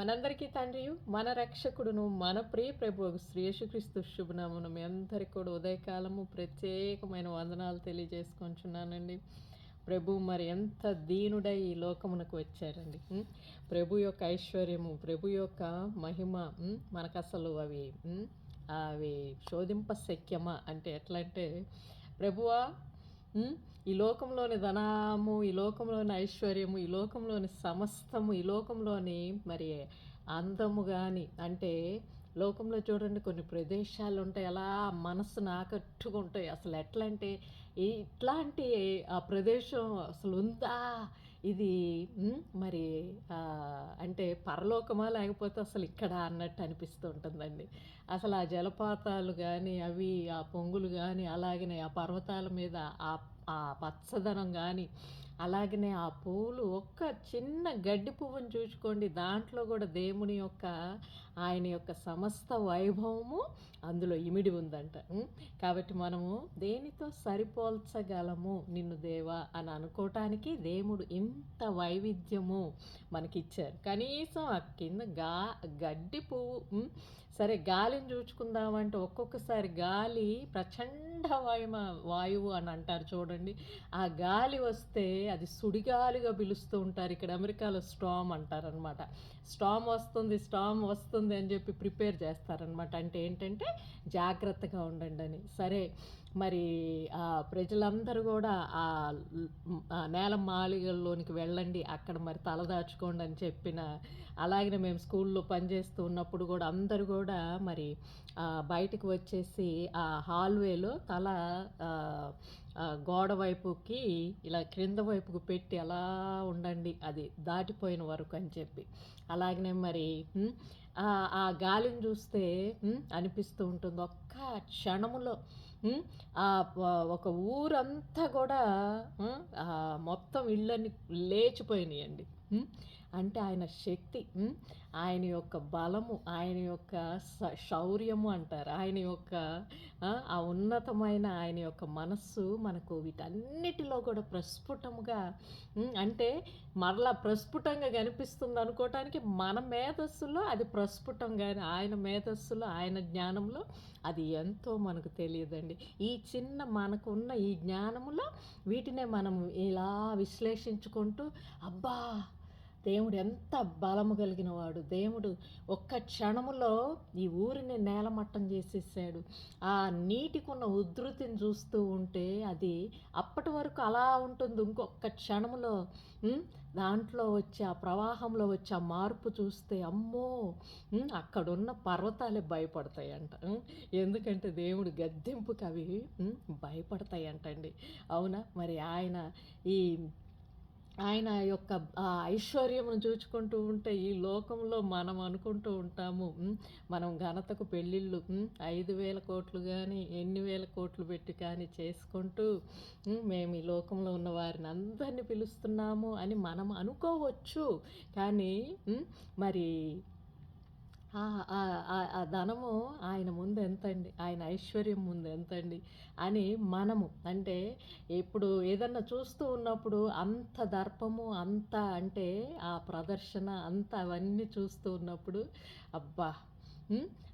మనందరికీ తండ్రియు మన రక్షకుడును మన ప్రియ ప్రభు శ్రీ యేసుక్రీస్తు మీ అందరికీ కూడా ఉదయకాలము ప్రత్యేకమైన వందనాలు తెలియజేసుకుంటున్నానండి. ప్రభు మరి ఎంత దీనుడై ఈ లోకమునకు వచ్చారండి. ప్రభు యొక్క ఐశ్వర్యము ప్రభు యొక్క మహిమ మనకు అసలు అవి అవి శోధింప శక్యమా అంటే ఎట్లా అంటే ప్రభువా ఈ లోకంలోని ధనము ఈ లోకంలోని ఐశ్వర్యము ఈ లోకంలోని సమస్తము ఈ లోకంలోని మరి అందము కానీ అంటే లోకంలో చూడండి కొన్ని ప్రదేశాలు ఉంటాయి అలా మనసును ఆకట్టుగా ఉంటాయి అసలు ఎట్లా అంటే ఇట్లాంటి ఆ ప్రదేశం అసలు ఉందా ఇది మరి అంటే పరలోకమా? లేకపోతే అసలు ఇక్కడ? అన్నట్టు అనిపిస్తూ ఉంటుందండి అసలు ఆ జలపాతాలు కానీ అవి ఆ పొంగులు కానీ అలాగనే ఆ పర్వతాల మీద ఆ ఆ పచ్చదనం కానీ అలాగనే ఆ పూలు ఒక్క చిన్న గడ్డి పువ్వును చూసుకోండి. దాంట్లో కూడా దేవుని యొక్క ఆయన యొక్క సమస్త వైభవము అందులో ఇమిడి ఉందంట. కాబట్టి మనము దేనితో సరిపోల్చగలము నిన్ను దేవా అని అనుకోవటానికి దేవుడు ఇంత వైవిధ్యము మనకిచ్చారు. కనీసం ఆ కింద గా గడ్డి పువ్వు సరే గాలిని చూచుకుందామంటే ఒక్కొక్కసారి గాలి ప్రచండ వాయుమ వాయువు అని అంటారు చూడండి. ఆ గాలి వస్తే అది సుడిగాలిగా పిలుస్తూ ఉంటారు. ఇక్కడ అమెరికాలో స్టామ్ అంటారనమాట స్టామ్ వస్తుంది స్టామ్ వస్తుంది అని చెప్పి ప్రిపేర్ చేస్తారనమాట అంటే ఏంటంటే జాగ్రత్తగా ఉండండి అని. సరే మరి ఆ ప్రజలందరూ కూడా ఆ నేల మాళిగల్లోనికి వెళ్ళండి అక్కడ మరి తలదాచుకోండి అని చెప్పిన అలాగనే మేము స్కూల్లో పనిచేస్తూ ఉన్నప్పుడు కూడా అందరూ కూడా మరి బయటకు వచ్చేసి ఆ హాల్వేలో తల గోడ వైపుకి ఇలా క్రింద వైపుకు పెట్టి అలా ఉండండి అది దాటిపోయిన వరకు అని చెప్పి. అలాగనే మరి ఆ గాలిని చూస్తే అనిపిస్తూ ఉంటుంది. ఒక్క క్షణములో ఆ ఒక ఊరంతా కూడా మొత్తం ఇళ్ళని లేచిపోయినాయండి. అంటే ఆయన శక్తి ఆయన యొక్క బలము ఆయన యొక్క స- శౌర్యము అంటారు. ఆయన యొక్క ఆ, ఉన్నతమైన ఆయన యొక్క మనస్సు మనకు వీటన్నిటిలో కూడా ప్రస్ఫుటముగా అంటే మరలా ప్రస్ఫుటంగా కనిపిస్తుంది అనుకోవటానికి మన మేధస్సులో అది ప్రస్ఫుటం కానీ ఆయన మేధస్సులో ఆయన జ్ఞానంలో అది ఎంతో మనకు తెలియదండి. ఈ చిన్న మనకున్న ఈ జ్ఞానములో వీటినే మనం ఇలా విశ్లేషించుకుంటూ అబ్బా దేవుడు ఎంత బలము కలిగిన వాడు దేవుడు ఒక్క క్షణములో ఈ ఊరిని నేలమట్టం చేసేసాడు. ఆ నీటికున్న ఉధృతిని చూస్తూ ఉంటే అది అప్పటి వరకు అలా ఉంటుంది. ఇంకొక క్షణములో దాంట్లో వచ్చే ఆ ప్రవాహంలో వచ్చే ఆ మార్పు చూస్తే అమ్మో అక్కడున్న పర్వతాలే భయపడతాయంట. ఎందుకంటే దేవుడు గద్దెంపుకి అవి భయపడతాయంటండి. అవునా? మరి ఆయన ఈ ఆయన యొక్క ఆ ఐశ్వర్యమును చూచుకుంటూ ఉంటే ఈ లోకంలో మనం అనుకుంటూ ఉంటాము. మనం ఘనతకు పెళ్ళిళ్ళు ఐదు వేల కోట్లు కానీ ఎన్ని వేల కోట్లు పెట్టి కానీ చేసుకుంటూ మేము ఈ లోకంలో ఉన్న వారిని అందరినీ పిలుస్తున్నాము అని మనం అనుకోవచ్చు. కానీ మరి ఆ ఆ- ఆ- ధనము ఆయన ముందు ఎంతండి ఆయన ఐశ్వర్యం ముందు ఎంతండి అని మనము అంటే ఇప్పుడు ఏదన్నా చూస్తూ ఉన్నప్పుడు అంత దర్పము అంత అంటే ఆ ప్రదర్శన అంత అవన్నీ చూస్తూ ఉన్నప్పుడు అబ్బా!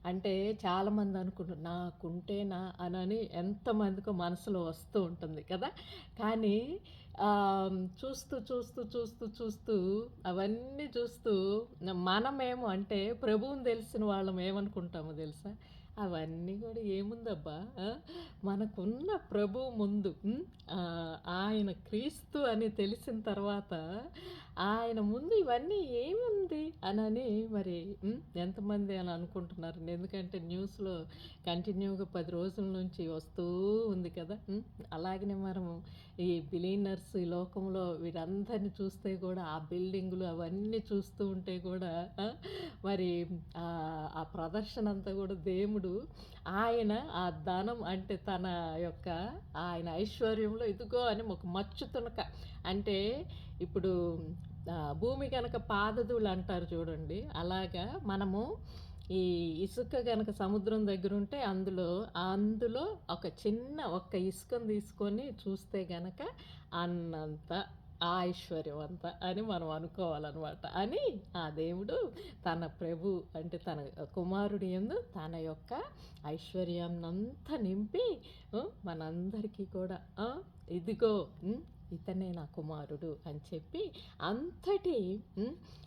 అంటే చాలామంది అనుకుంటారు నాకుంటే నా అనని ఎంతమందికో మనసులో వస్తూ ఉంటుంది కదా. కానీ చూస్తూ చూస్తూ చూస్తూ చూస్తూ అవన్నీ చూస్తూ మనమేమో అంటే ప్రభువుని తెలిసిన వాళ్ళం ఏమనుకుంటామో తెలుసా? అవన్నీ కూడా ఏముందబ్బా? మనకున్న ప్రభు ముందు ఆయన క్రీస్తు అని తెలిసిన తర్వాత ఆయన ముందు ఇవన్నీ ఏముంది అనని మరి ఎంతమంది అని అనుకుంటున్నారు. ఎందుకంటే న్యూస్లో కంటిన్యూగా పది రోజుల నుంచి వస్తూ ఉంది కదా అలాగనే మనము ఈ బిలీనర్స్ ఈ లోకంలో వీరందరిని చూస్తే కూడా ఆ బిల్డింగులు అవన్నీ చూస్తూ ఉంటే కూడా మరి ఆ ప్రదర్శన అంతా కూడా దేవుడు ఆయన ఆ దానం అంటే తన యొక్క ఆయన ఐశ్వర్యంలో ఇదిగో అని ఒక మచ్చు తునక. అంటే ఇప్పుడు భూమి కనుక పాదదులు అంటారు చూడండి. అలాగా మనము ఈ ఇసుక కనుక సముద్రం దగ్గర ఉంటే అందులో అందులో ఒక చిన్న ఒక్క ఇసుకను తీసుకొని చూస్తే గనక అన్నంత ఆ ఐశ్వర్యం అంతా అని మనం అనుకోవాలన్నమాట. అని ఆ దేవుడు తన ప్రభు అంటే తన కుమారుడి ఎందు తన యొక్క ఐశ్వర్యాన్నంతా నింపి మనందరికీ కూడా ఇదిగో ఇతనే నా కుమారుడు అని చెప్పి అంతటి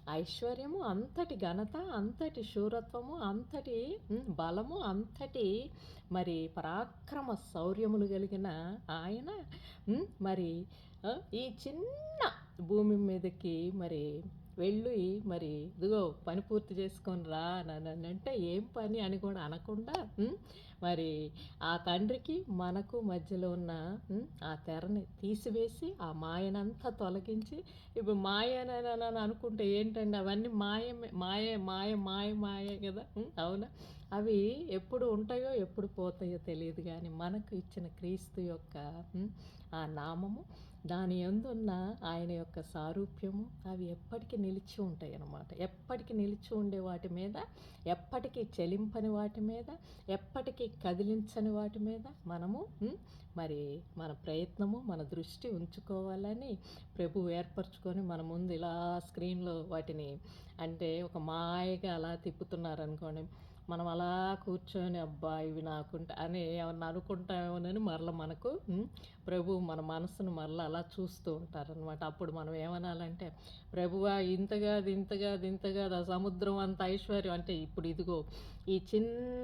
ఐశ్వర్యము అంతటి ఘనత అంతటి శూరత్వము అంతటి బలము అంతటి మరి పరాక్రమ శౌర్యములు కలిగిన ఆయన. మరి ఈ చిన్న భూమి మీదకి మరి వెళ్ళి మరి ఇదిగో పని పూర్తి చేసుకొని రా అని అంటే ఏం పని అని కూడా అనకుండా మరి ఆ తండ్రికి మనకు మధ్యలో ఉన్న ఆ తెరని తీసివేసి ఆ మాయనంతా తొలగించి ఇప్పుడు మాయనని అనుకుంటే ఏంటండి? అవన్నీ మాయమే మాయ మాయ మాయ మాయ కదా అవునా? అవి ఎప్పుడు ఉంటాయో ఎప్పుడు పోతాయో తెలియదు కానీ మనకు ఇచ్చిన క్రీస్తు యొక్క ఆ నామము దాని ఎందున్న ఆయన యొక్క సారూప్యము అవి ఎప్పటికీ నిలిచి ఉంటాయి అన్నమాట. ఎప్పటికీ నిలిచి ఉండే వాటి మీద ఎప్పటికీ చెలింపని వాటి మీద ఎప్పటికీ కదిలించని వాటి మీద మనము మరి మన ప్రయత్నము మన దృష్టి ఉంచుకోవాలని ప్రభు ఏర్పరచుకొని మన ముందు ఇలా స్క్రీన్లో వాటిని అంటే ఒక మాయగా అలా తిప్పుతున్నారు అనుకోండి మనం అలా కూర్చొని అబ్బా ఇవి నాకుంటా అని ఏమన్నా అనుకుంటామేమోనని మరల మనకు ప్రభు మన మనసును మరలా అలా చూస్తూ ఉంటారనమాట అప్పుడు మనం ఏమనాలంటే ప్రభువా ఇంతగా ఇంతగా ఇంతగా ఆ సముద్రం అంత ఐశ్వర్యం. అంటే ఇప్పుడు ఇదిగో ఈ చిన్న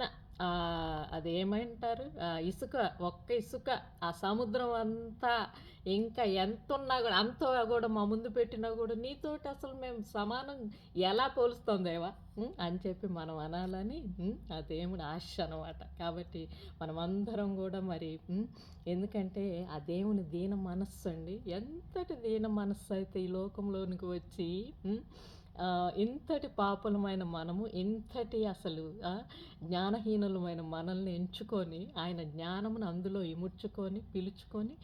అదేమంటారు? ఆ, ఇసుక ఒక్క ఇసుక ఆ సముద్రం అంతా ఇంకా ఎంత ఉన్నా కూడా అంత కూడా మా ముందు పెట్టినా కూడా నీతోటి అసలు మేము సమానం ఎలా పోలుస్తుందేవా అని చెప్పి మనం అనాలని ఉం? ఆ ఆశ అనమాట కాబట్టి మనమందరం కూడా మరి ఎందుకంటే ఆ దేవుని దీన మనస్సు అండి. ఎంతటి దీన మనస్సు అయితే ఈ లోకంలోనికి వచ్చి ఇంతటి పాపులమైన మనము ఇంతటి అసలు జ్ఞానహీనులమైన మనల్ని ఎంచుకొని ఆయన జ్ఞానమును అందులో ఇముడ్చుకొని పిలుచుకొని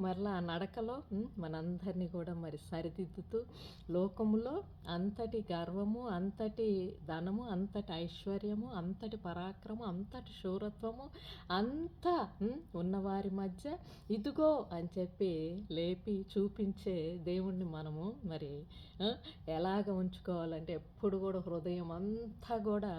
మరలా ఆ నడకలో మనందరినీ కూడా మరి సరిదిద్దుతూ లోకములో అంతటి గర్వము అంతటి ధనము అంతటి ఐశ్వర్యము అంతటి పరాక్రమం అంతటి శూరత్వము అంతా ఉన్నవారి మధ్య ఇదిగో అని చెప్పి లేపి చూపించే దేవుణ్ణి మనము మరి ఎలాగ ఉంచుకోవాలంటే ఎప్పుడు కూడా హృదయం అంతా కూడా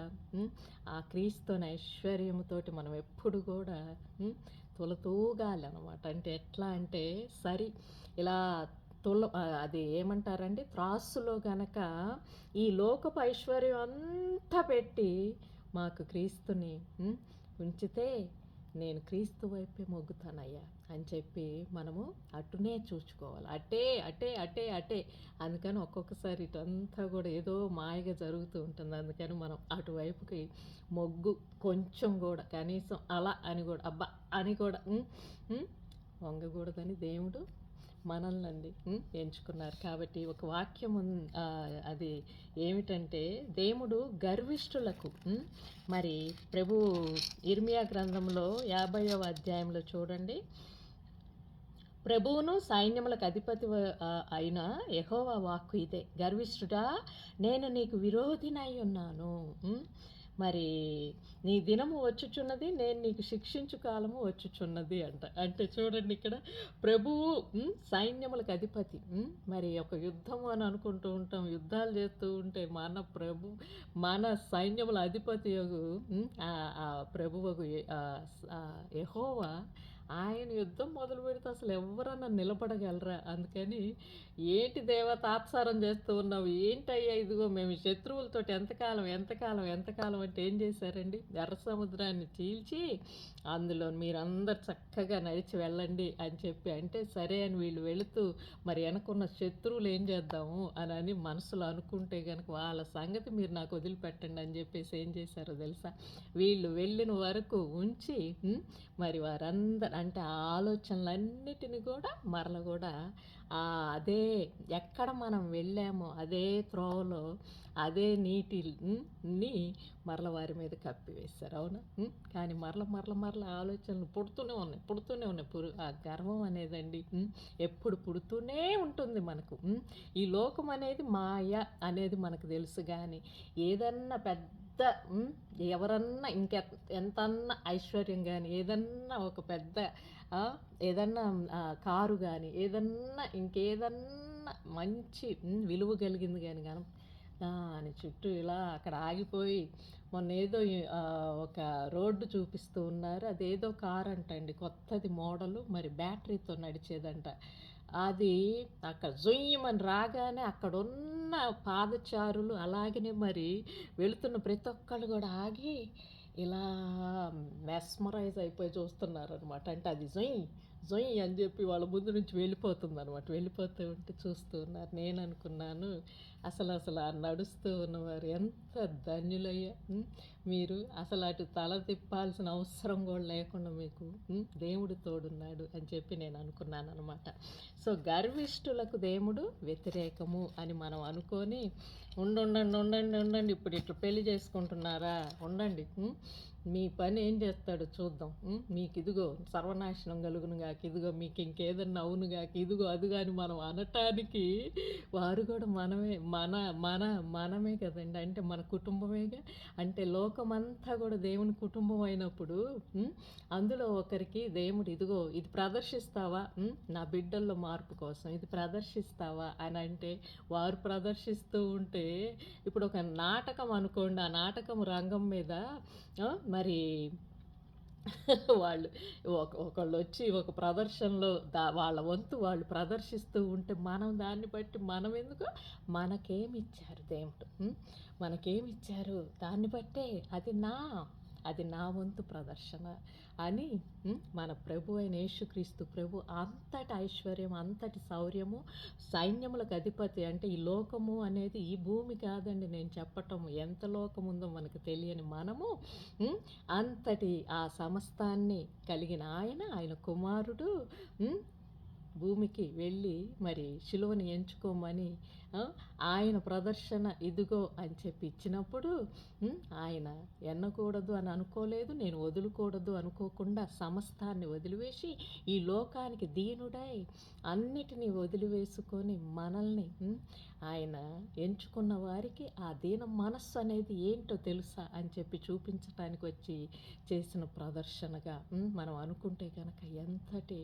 ఆ క్రీస్తుని ఐశ్వర్యముతోటి మనం ఎప్పుడు కూడా ఉం, తులతూగాలి అనమాట అంటే ఎట్లా అంటే సరి ఇలా తుల అది ఏమంటారండి? త్రాసులో గనక ఈ లోకపు ఐశ్వర్యం అంతా పెట్టి మాకు క్రీస్తుని ఉంచితే నేను క్రీస్తు వైపే మొగ్గుతానయ్యా. అని చెప్పి మనము అటునే చూసుకోవాలి అటే అటే అటే అటే. అందుకని ఒక్కొక్కసారి ఇటంతా కూడా ఏదో మాయగా జరుగుతూ ఉంటుంది. అందుకని మనం అటువైపుకి మొగ్గు కొంచెం కూడా కనీసం అలా అని కూడా అబ్బా అని కూడా వంగకూడదని దేవుడు మనల్ని అండి ఎంచుకున్నారు. కాబట్టి ఒక వాక్యం అది ఏమిటంటే దేవుడు గర్విష్ఠులకు మరి ప్రభు ఇర్మియా గ్రంథంలో యాభైవ అధ్యాయంలో చూడండి. ప్రభువును సైన్యములకు అధిపతి అయిన యెహోవా వాక్కు ఇదే. గర్విష్ఠుడా నేను నీకు విరోధినై ఉన్నాను. మరి నీ దినము వచ్చుచున్నది నేను నీకు శిక్షించు కాలము వచ్చుచున్నది అంట. అంటే చూడండి ఇక్కడ ప్రభువు సైన్యములకు అధిపతి. మరి ఒక యుద్ధము అని అనుకుంటూ ఉంటాం యుద్ధాలు చేస్తూ ఉంటే మన ప్రభు మన సైన్యముల అధిపతి యొగు యహోవా ఆయన యుద్ధం మొదలు పెడితే అసలు ఎవరన్నా నిలబడగలరా? అందుకని ఏంటి దేవ తాత్సారం చేస్తూ ఉన్నావు? ఏంటయ్యా ఇదిగో మేము శత్రువులతోటి ఎంతకాలం ఎంతకాలం ఎంతకాలం అంటే ఏం చేశారండి? ఎర్ర సముద్రాన్ని చీల్చి అందులో మీరందరు చక్కగా నడిచి వెళ్ళండి అని చెప్పి అంటే సరే అని వీళ్ళు వెళుతూ మరి వెనకున్న శత్రువులు ఏం చేద్దాము అని అని మనసులో అనుకుంటే కనుక వాళ్ళ సంగతి మీరు నాకు వదిలిపెట్టండి అని చెప్పేసి ఏం చేశారో తెలుసా? వీళ్ళు వెళ్ళిన వరకు ఉంచి మరి వారందరు అంటే ఆ ఆలోచనలన్నిటిని కూడా మరల కూడా అదే ఎక్కడ మనం వెళ్ళామో అదే త్రోవలో అదే నీటిని మరల వారి మీద కప్పివేశారు అవునా? కానీ మరల మరల మరల ఆలోచనలు పుడుతూనే ఉన్నాయి. పుడుతూనే ఉన్నాయి. పురు ఆ గర్వం అనేదండి. ఎప్పుడు పుడుతూనే ఉంటుంది మనకు. ఈ లోకం అనేది మాయ అనేది మనకు తెలుసు కానీ ఏదన్నా పెద్ద పెద్ద ఎవరన్నా ఇంకె ఎంతన్నా ఐశ్వర్యం కానీ ఏదన్నా ఒక పెద్ద ఏదన్నా కారు కానీ ఏదన్నా ఇంకేదన్నా మంచి విలువ కలిగింది కానీ కానీ దాని చుట్టూ ఇలా అక్కడ ఆగిపోయి మొన్న ఏదో ఒక రోడ్డు చూపిస్తూ ఉన్నారు. అదేదో కార్ అంటండి కొత్తది మోడలు మరి బ్యాటరీతో నడిచేదంట. అది అక్కడ జొయ్యమని రాగానే అక్కడ ఉన్న పాదచారులు అలాగనే మరి వెళుతున్న ప్రతి ఒక్కళ్ళు కూడా ఆగి ఇలా మెస్మరైజ్ అయిపోయి చూస్తున్నారు అనమాట అంటే అది జొయ్ జొయ్ అని చెప్పి వాళ్ళ ముందు నుంచి వెళ్ళిపోతుంది అనమాట వెళ్ళిపోతూ ఉంటే చూస్తూ ఉన్నారు. నేను అనుకున్నాను అసలు అసలు నడుస్తూ ఉన్నవారు ఎంత ధన్యులయ్యా మీరు అసలు అటు తల తిప్పాల్సిన అవసరం కూడా లేకుండా మీకు దేవుడు తోడున్నాడు అని చెప్పి నేను అనుకున్నాను అనమాట సో గర్విష్ఠులకు దేవుడు వ్యతిరేకము అని మనం అనుకొని ఉండండి ఉండండి ఉండండి ఇప్పుడు ఇట్లా పెళ్ళి చేసుకుంటున్నారా ఉండండి మీ పని ఏం చేస్తాడు చూద్దాం మీకు ఇదిగో సర్వనాశనం కలుగును గాక ఇదిగో మీకు ఇంకేదన్నా అవును గాక ఇదిగో అది కానీ మనం అనటానికి వారు కూడా మనమే మన మన మనమే కదండి. అంటే మన కుటుంబమేగా? అంటే లోకమంతా కూడా దేవుని కుటుంబం అయినప్పుడు అందులో ఒకరికి దేవుడు ఇదిగో ఇది ప్రదర్శిస్తావా? నా బిడ్డల్లో మార్పు కోసం ఇది ప్రదర్శిస్తావా? అని అంటే వారు ప్రదర్శిస్తూ ఉంటే ఇప్పుడు ఒక నాటకం అనుకోండి ఆ నాటకం రంగం మీద మరి వాళ్ళు ఒక ఒకళ్ళు వచ్చి ఒక ప్రదర్శనలో దా వాళ్ళ వంతు వాళ్ళు ప్రదర్శిస్తూ ఉంటే మనం దాన్ని బట్టి మనం ఎందుకు? మనకేమిచ్చారు దేవుడు? మనకేమిచ్చారు? దాన్ని బట్టే అది నా అది నా వంతు ప్రదర్శన అని మన ప్రభు అయిన యేసుక్రీస్తు ప్రభు అంతటి ఐశ్వర్యం అంతటి శౌర్యము సైన్యములకు అధిపతి అంటే ఈ లోకము అనేది ఈ భూమి కాదండి. నేను చెప్పటం ఎంత లోకం ఉందో మనకు తెలియని మనము అంతటి ఆ సమస్తాన్ని కలిగిన ఆయన ఆయన కుమారుడు భూమికి వెళ్ళి మరి శిలువని ఎంచుకోమని ఆయన ప్రదర్శన ఇదిగో అని చెప్పి ఇచ్చినప్పుడు ఆయన ఎన్నకూడదు అని అనుకోలేదు నేను వదులుకూడదు అనుకోకుండా సమస్తాన్ని వదిలివేసి ఈ లోకానికి దీనుడై అన్నిటినీ వదిలివేసుకొని మనల్ని ఆయన ఎంచుకున్న వారికి ఆ దీన మనస్సు అనేది ఏంటో తెలుసా అని చెప్పి చూపించటానికి వచ్చి చేసిన ప్రదర్శనగా మనం అనుకుంటే కనుక ఎంతటి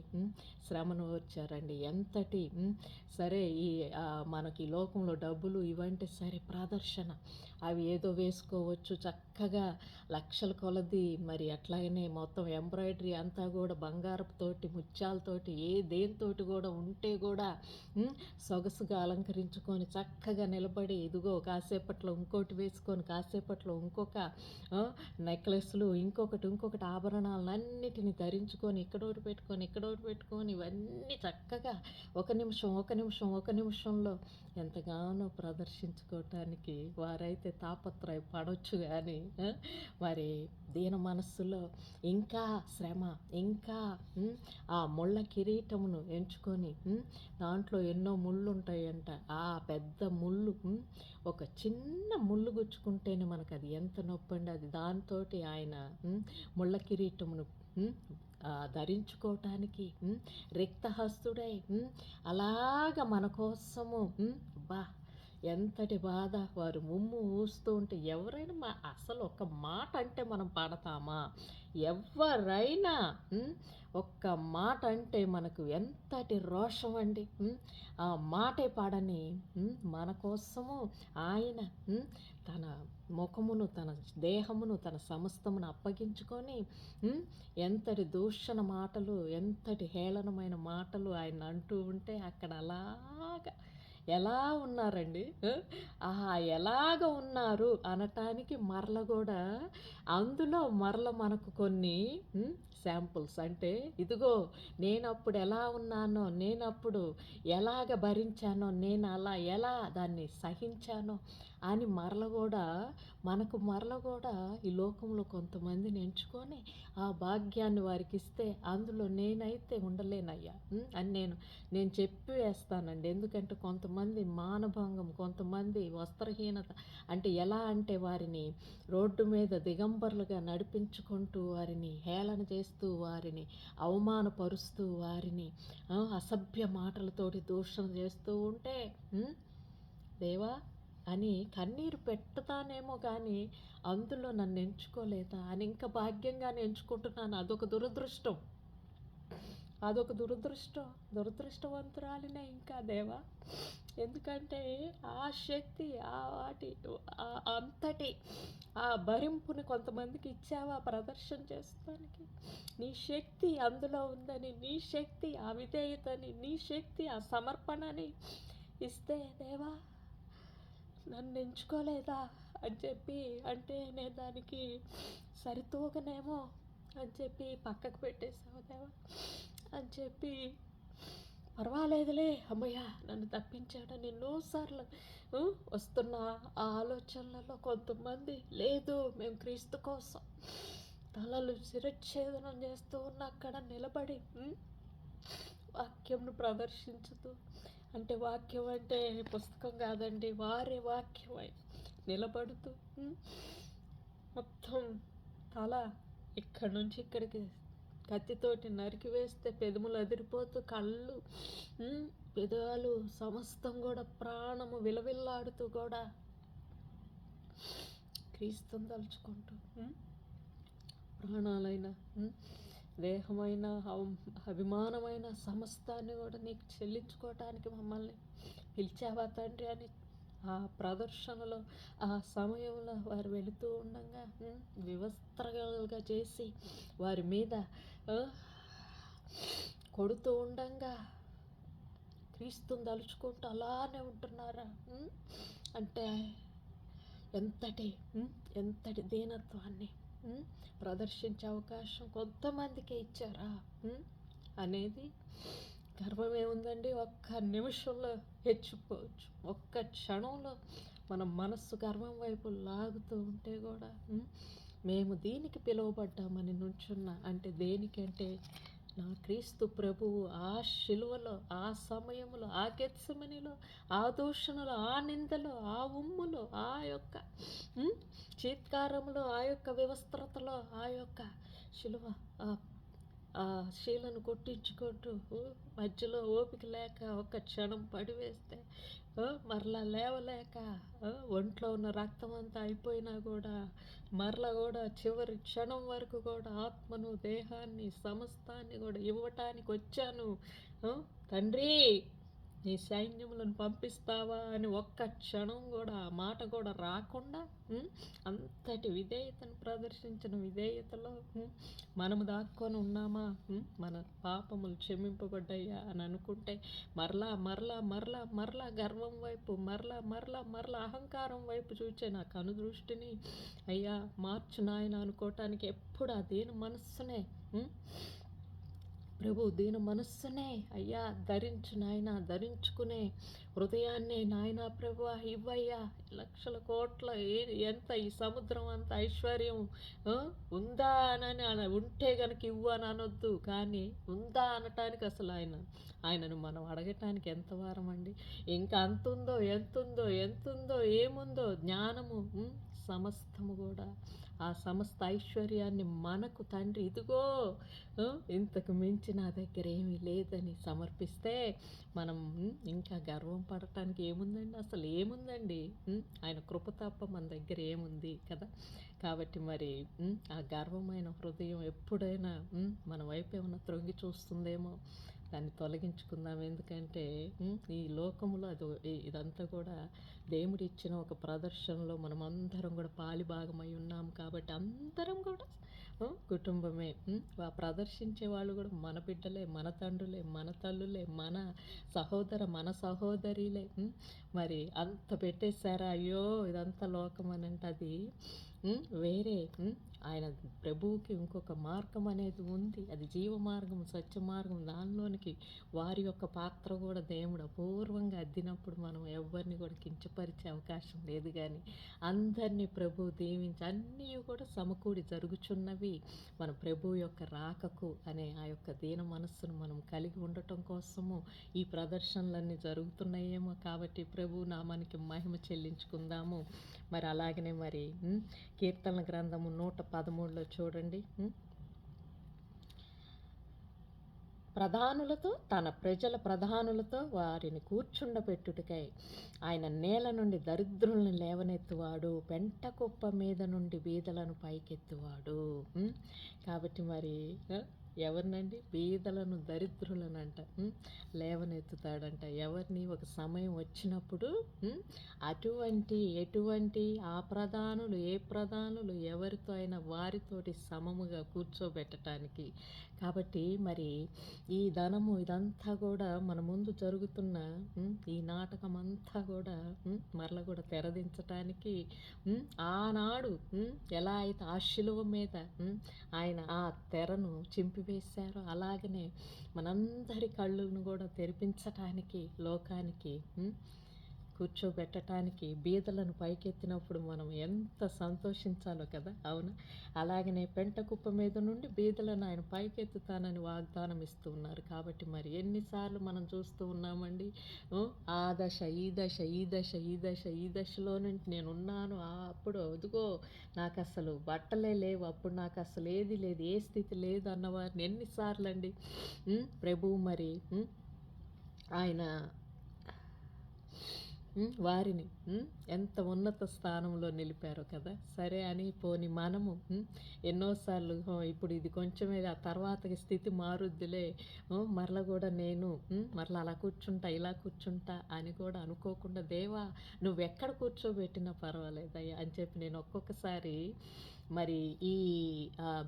శ్రమను వచ్చారండి ఎంతటి సరే ఈ మనకి లోకంలో డబ్బులు ఇవంటే సరే ప్రదర్శన. అవి ఏదో వేసుకోవచ్చు చక్కగా లక్షల కొలది. మరి అట్లాగనే మొత్తం ఎంబ్రాయిడరీ అంతా కూడా బంగారపుతోటి ముత్యాలతోటి ఏ దేనితోటి కూడా ఉంటే కూడా సొగసుగా అలంకరించుకొని చక్కగా నిలబడి ఇదిగో కాసేపట్లో ఇంకోటి వేసుకొని కాసేపట్లో ఇంకొక నెక్లెస్లు ఇంకొకటి ఇంకొకటి ఆభరణాలన్నిటిని ధరించుకొని ఇక్కడోటి పెట్టుకొని ఇక్కడోటి పెట్టుకొని ఇవన్నీ చక్కగా ఒక నిమిషం ఒక నిమిషం ఒక నిమిషంలో ఎంతగానో ప్రదర్శించుకోవటానికి వారైతే తాపత్రయ పడవచ్చు కానీ మరి దీన మనస్సులో ఇంకా శ్రమ ఇంకా ఆ ముళ్ళ కిరీటమును ఎంచుకొని దాంట్లో ఎన్నో ముళ్ళు ఉంటాయంట ఆ పెద్ద ముళ్ళు ఒక చిన్న ముళ్ళు గుచ్చుకుంటేనే మనకు అది ఎంత నొప్పి అండి అది దాంతో ఆయన ముళ్ళ కిరీటమును ధరించుకోవటానికి రిక్తహస్తుడై అలాగ మన కోసము బా ఎంతటి బాధ వారు ముమ్ము ఊస్తూ ఉంటే ఎవరైనా మా అసలు ఒక మాట అంటే మనం పాడతామా? ఎవరైనా ఒక్క మాట అంటే మనకు ఎంతటి రోషం అండి? ఆ మాటే పాడని మన కోసము ఆయన తన ముఖమును తన దేహమును తన సమస్తమును అప్పగించుకొని ఎంతటి దూషణ మాటలు ఎంతటి హేళనమైన మాటలు ఆయన అంటూ ఉంటే అక్కడ అలాగా ఎలా ఉన్నారండి? ఆహా ఎలాగ ఉన్నారు అనటానికి మరల కూడా అందులో మరల మనకు కొన్ని శాంపుల్స్. అంటే ఇదిగో నేను అప్పుడు ఎలా ఉన్నానో నేను అప్పుడు ఎలాగ భరించానో నేను అలా ఎలా దాన్ని సహించానో అని మరల కూడా మనకు మరల కూడా ఈ లోకంలో కొంతమందిని ఎంచుకొని ఆ భాగ్యాన్ని వారికి ఇస్తే అందులో నేనైతే ఉండలేనయ్యా. అని నేను నేను చెప్పి వేస్తానండి ఎందుకంటే కొంతమంది మానభంగం కొంతమంది వస్త్రహీనత అంటే ఎలా అంటే వారిని రోడ్డు మీద దిగంబర్లుగా నడిపించుకుంటూ వారిని హేళన చేస్తూ వారిని అవమానపరుస్తూ వారిని అసభ్య మాటలతోటి దూషణ చేస్తూ ఉంటే దేవా అని కన్నీరు పెట్టుతానేమో కానీ అందులో నన్ను ఎంచుకోలేదా అని ఇంకా భాగ్యంగానే ఎంచుకుంటున్నాను. అదొక దురదృష్టం. అదొక దురదృష్టం. దురదృష్టవంతురాలినే ఇంకా దేవా. ఎందుకంటే ఆ శక్తి ఆ వాటి అంతటి ఆ భరింపుని కొంతమందికి ఇచ్చావా ప్రదర్శన చేస్తానికి? నీ శక్తి అందులో ఉందని నీ శక్తి ఆ విధేయతని నీ శక్తి ఆ సమర్పణని ఇస్తే దేవా నన్ను ఎంచుకోలేదా అని చెప్పి అంటే నేను దానికి సరితూగనేమో అని చెప్పి పక్కకు పెట్టేసావు దేవా అని చెప్పి పర్వాలేదులే అమ్మయ్య నన్ను తప్పించాడని ఎన్నోసార్లు వస్తున్న ఆ ఆలోచనలలో కొంతమంది లేదు మేము క్రీస్తు కోసం తలలు శిరచ్ఛేదనం చేస్తూ ఉన్న అక్కడ నిలబడి వాక్యంను ప్రదర్శించుతూ అంటే వాక్యం అంటే పుస్తకం కాదండి వారే వాక్యమై నిలబడుతూ మొత్తం తల ఇక్కడి నుంచి ఇక్కడికి కత్తితోటి నరికి వేస్తే పెదములు అదిరిపోతూ కళ్ళు పెదవాలు సమస్తం కూడా ప్రాణము విలవిల్లాడుతూ కూడా క్రీస్తుని తలుచుకుంటూ ప్రాణాలైన దేహమైన అభిమానమైన సమస్తాన్ని కూడా నీకు చెల్లించుకోవటానికి మమ్మల్ని పిలిచావా తండ్రి అని ఆ ప్రదర్శనలో ఆ సమయంలో వారు వెళుతూ ఉండగా వివస్త్రగా చేసి వారి మీద కొడుతూ ఉండంగా క్రీస్తుని తలుచుకుంటూ అలానే ఉంటున్నారా? అంటే ఎంతటి ఎంతటి దీనత్వాన్ని ప్రదర్శించే అవకాశం కొంతమందికే ఇచ్చారా? అనేది గర్వమే ఉందండి ఒక్క నిమిషంలో హెచ్చుకోవచ్చు ఒక్క క్షణంలో మన మనస్సు గర్వం వైపు లాగుతూ ఉంటే కూడా మేము దీనికి పిలువబడ్డామని నుంచున్న అంటే దేనికంటే నా క్రీస్తు ప్రభువు ఆ శిలువలో ఆ సమయంలో ఆ గెత్సమనిలో ఆ దూషణలో ఆ నిందలో ఆ ఉమ్ములో ఆ యొక్క చీత్కారంలో ఆ యొక్క వివస్త్రతలో ఆ యొక్క శిలువ ఆ శీలను కొట్టించుకుంటూ మధ్యలో ఓపిక లేక ఒక క్షణం పడివేస్తే మరలా లేవలేక ఒంట్లో ఉన్న రక్తం అంతా అయిపోయినా కూడా మరలా కూడా చివరి క్షణం వరకు కూడా ఆత్మను దేహాన్ని సమస్తాన్ని కూడా ఇవ్వటానికి వచ్చాను. తండ్రి! నీ సైన్యములను పంపిస్తావా అని ఒక్క క్షణం కూడా ఆ మాట కూడా రాకుండా అంతటి విధేయతను ప్రదర్శించిన విధేయతలో మనము దాక్కొని ఉన్నామా? మన పాపములు క్షమింపబడ్డాయా అని అనుకుంటే మరలా మరలా మరలా మరలా గర్వం వైపు మరలా మరలా మరలా అహంకారం వైపు చూచే నా కనుదృష్టిని అయ్యా మార్చు నాయన అనుకోవటానికి ఎప్పుడు అదేను దీని మనస్సునే ప్రభు దీని మనస్సునే అయ్యా ధరించు నాయన ధరించుకునే హృదయాన్నే నాయన ప్రభు ఇవ్వయ్యా. లక్షల కోట్ల ఎంత ఈ సముద్రం అంత ఐశ్వర్యం ఉందా అని అన ఉంటే గనక ఇవ్వు అని అనొద్దు. కానీ ఉందా అనటానికి అసలు ఆయన ఆయనను మనం అడగటానికి ఎంత వారం అండి? ఇంకా అంతుందో ఎంతుందో ఎంత ఉందో ఎంత ఉందో ఏముందో జ్ఞానము సమస్తము కూడా. ఆ సమస్త ఐశ్వర్యాన్ని మనకు తండ్రి ఇదిగో ఇంతకు మించి నా దగ్గర ఏమీ లేదని సమర్పిస్తే మనం ఇంకా గర్వం పడటానికి ఏముందండి? అసలు ఏముందండి? ఆయన కృప తప్ప మన దగ్గర ఏముంది కదా? కాబట్టి మరి ఆ గర్వమైన హృదయం ఎప్పుడైనా మన వైపు ఏమైనా త్రొంగి చూస్తుందేమో? దాన్ని తొలగించుకుందాం. ఎందుకంటే ఈ లోకంలో అది ఇదంతా కూడా దేవుడు ఇచ్చిన ఒక ప్రదర్శనలో మనం అందరం కూడా పాలిభాగమై ఉన్నాం కాబట్టి అందరం కూడా కుటుంబమే ఆ ప్రదర్శించే వాళ్ళు కూడా మన బిడ్డలే మన తండ్రులే మన తల్లులే మన సహోదర మన సహోదరిలే మరి అంత పెట్టేశారా? అయ్యో ఇదంతా లోకం అని అంటే అది వేరే ఆయన ప్రభువుకి ఇంకొక మార్గం అనేది ఉంది. అది జీవ మార్గం స్వచ్ఛ మార్గం. దానిలోనికి వారి యొక్క పాత్ర కూడా దేవుడు అపూర్వంగా అద్దినప్పుడు మనం ఎవరిని కూడా కించపరిచే అవకాశం లేదు కానీ అందరినీ ప్రభు దీవించి అన్నీ కూడా సమకూడి జరుగుచున్నవి మన ప్రభు యొక్క రాకకు అనే ఆ యొక్క దీన మనస్సును మనం కలిగి ఉండటం కోసము ఈ ప్రదర్శనలన్నీ జరుగుతున్నాయేమో కాబట్టి ప్రభు నామానికి మహిమ చెల్లించుకుందాము. మరి అలాగనే మరి కీర్తన గ్రంథము నూట పదమూడులో చూడండి. ప్రధానులతో తన ప్రజల ప్రధానులతో వారిని కూర్చుండబెట్టుటకై ఆయన నేల నుండి దరిద్రులను లేవనెత్తువాడు పెంట కుప్ప మీద నుండి బీదలను పైకెత్తువాడు. కాబట్టి మరి ఎవరినండి? బీదలను దరిద్రులనంట. అంట లేవనెత్తుతాడంట. ఎవరిని? ఒక సమయం వచ్చినప్పుడు అటువంటి ఎటువంటి ఆ ప్రధానులు ఏ ప్రధానులు ఎవరితో అయినా వారితోటి సమముగా కూర్చోబెట్టడానికి కాబట్టి మరి ఈ ధనము ఇదంతా కూడా మన ముందు జరుగుతున్న ఈ నాటకం అంతా కూడా మరల కూడా తెరదించటానికి ఆనాడు ఎలా అయితే ఆ శిలువ మీద ఆయన ఆ తెరను చింపి చింపివేశారో అలాగనే మనందరి కళ్ళను కూడా తెరిపించటానికి లోకానికి కూర్చోబెట్టడానికి బీదలను పైకెత్తినప్పుడు మనం ఎంత సంతోషించాలో కదా అవునా? అలాగనే పెంట కుప్ప మీద నుండి బీదలను ఆయన పైకెత్తుతానని వాగ్దానం ఇస్తూ ఉన్నారు. కాబట్టి మరి ఎన్నిసార్లు మనం చూస్తూ ఉన్నామండి? ఆ దశ ఈ దశ ఈ దశ ఈ దశ ఈ దశలో నుంచి నేను ఉన్నాను అప్పుడు అదిగో నాకు అసలు బట్టలే లేవు. అప్పుడు నాకు అసలు ఏది లేదు ఏ స్థితి లేదు అన్నవారిని ఎన్నిసార్లు అండి ప్రభు మరి ఆయన వారిని ఎంత ఉన్నత స్థానంలో నిలిపారో కదా. సరే అని పోని మనము ఎన్నోసార్లు ఇప్పుడు ఇది కొంచెమే ఆ తర్వాత స్థితి మారుద్దిలే. మరల కూడా నేను మరలా అలా కూర్చుంటా ఇలా కూర్చుంటా అని కూడా అనుకోకుండా దేవా నువ్వు ఎక్కడ కూర్చోబెట్టినా పర్వాలేదయ్యా అని చెప్పి నేను ఒక్కొక్కసారి మరి ఈ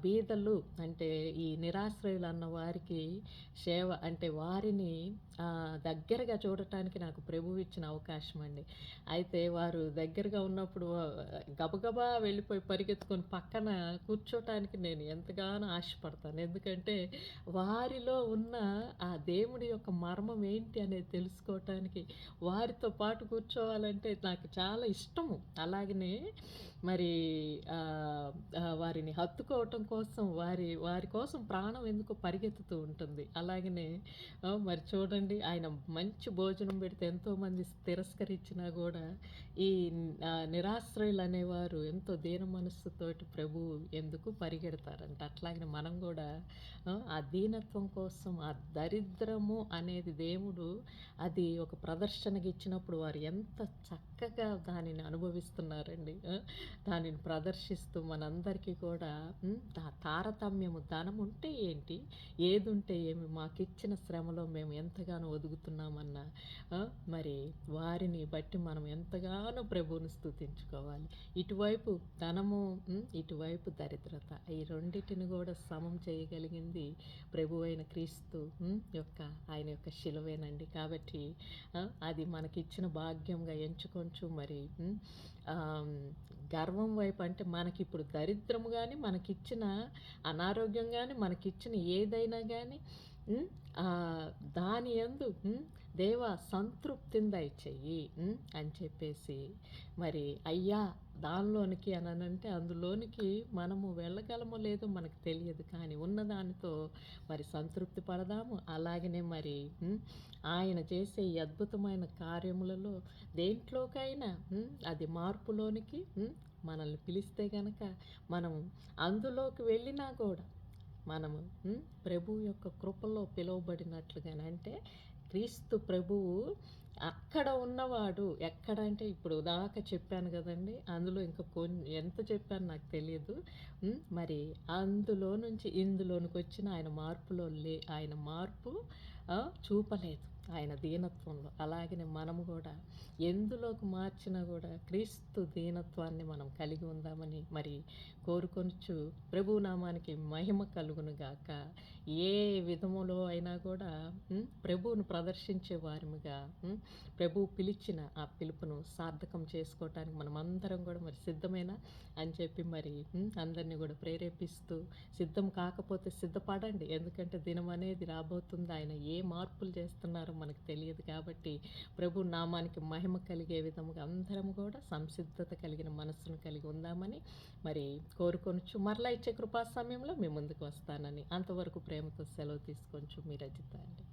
బీదలు అంటే ఈ నిరాశ్రయులు అన్న వారికి సేవ అంటే వారిని దగ్గరగా చూడటానికి నాకు ప్రభువు ఇచ్చిన అవకాశం అండి. అయితే వారు దగ్గరగా ఉన్నప్పుడు గబగబా వెళ్ళిపోయి పరిగెత్తుకొని పక్కన కూర్చోటానికి నేను ఎంతగానో ఆశపడతాను. ఎందుకంటే వారిలో ఉన్న ఆ దేవుడి యొక్క మర్మం ఏంటి అనేది తెలుసుకోవటానికి వారితో పాటు కూర్చోవాలంటే నాకు చాలా ఇష్టము. అలాగనే మరి వారిని హత్తుకోవటం కోసం వారి వారి కోసం ప్రాణం ఎందుకు పరిగెత్తుతూ ఉంటుంది. అలాగనే మరి చూడండి ఆయన మంచి భోజనం పెడితే ఎంతోమంది తిరస్కరించినా కూడా ఈ నిరాశ్రయులు అనేవారు ఎంతో దీన మనస్సుతోటి ప్రభు ఎందుకు పరిగెడతారంట. అట్లాగనే మనం కూడా ఆ, దీనత్వం కోసం ఆ దరిద్రము అనేది దేవుడు అది ఒక ప్రదర్శనకి ఇచ్చినప్పుడు వారు ఎంత చక్కగా దానిని అనుభవిస్తున్నారండి. దానిని ప్రదర్శిస్తూ మనందరికీ కూడా ఆ తారతమ్యము ధనం ఉంటే ఏంటి? ఏది ఉంటే ఏమి? మాకిచ్చిన శ్రమలో మేము ఎంతగానో ఒదుగుతున్నామన్న మరి వారిని బట్టి మనం ఎంతగానో ప్రభువుని స్థుతించుకోవాలి ఇటువైపు ధనము ఇటువైపు దరిద్రత ఈ రెండింటిని కూడా సమం చేయగలిగింది ప్రభు అయిన క్రీస్తు యొక్క ఆయన యొక్క శిలువేనండి. కాబట్టి అది మనకిచ్చిన భాగ్యంగా ఎంచుకొంచు మరి గర్వం వైపు అంటే మనకి ఇప్పుడు దరిద్రము కానీ మనకిచ్చిన అనారోగ్యం కానీ మనకిచ్చిన ఏదైనా కానీ దాని ఎందు దేవ దేవా చెయ్యి అని చెప్పేసి మరి అయ్యా దానిలోనికి అని అంటే అందులోనికి మనము వెళ్ళగలమో లేదో మనకు తెలియదు కానీ ఉన్నదానితో మరి సంతృప్తి పడదాము. అలాగనే మరి ఆయన చేసే ఈ అద్భుతమైన కార్యములలో దేంట్లోకైనా అది మార్పులోనికి మనల్ని పిలిస్తే గనక మనం అందులోకి వెళ్ళినా కూడా మనము ప్రభు యొక్క కృపలో పిలువబడినట్లుగానే అంటే క్రీస్తు ప్రభువు అక్కడ ఉన్నవాడు ఎక్కడ అంటే ఇప్పుడు దాకా చెప్పాను కదండి అందులో ఇంకా కొన్ని ఎంత చెప్పాను నాకు తెలియదు మరి అందులో నుంచి ఇందులోనికి వచ్చిన ఆయన మార్పులో లే ఆయన మార్పు చూపలేదు ఆయన దీనత్వంలో. అలాగనే మనము కూడా ఎందులోకి మార్చినా కూడా క్రీస్తు దీనత్వాన్ని మనం కలిగి ఉందామని మరి కోరుకొనుచు ప్రభు నామానికి మహిమ కలుగును గాక ఏ విధములో అయినా కూడా ప్రభువును ప్రదర్శించే వారిగా ప్రభువు ప్రభు పిలిచిన ఆ పిలుపును సార్థకం చేసుకోవటానికి మనం అందరం కూడా మరి సిద్ధమేనా అని చెప్పి మరి అందరినీ కూడా ప్రేరేపిస్తూ సిద్ధం కాకపోతే సిద్ధపడండి. ఎందుకంటే దినం అనేది రాబోతుంది. ఆయన ఏ మార్పులు చేస్తున్నారో మనకు తెలియదు కాబట్టి ప్రభు నామానికి మహిమ కలిగే విధముగా అందరం కూడా సంసిద్ధత కలిగిన మనస్సును కలిగి ఉందామని మరి కోరుకొనొచ్చు మరలా ఇచ్చే కృపా సమయంలో మీ ముందుకు వస్తానని అంతవరకు ప్రేమతో సెలవు తీసుకొచ్చు మీరు రజిత అండి.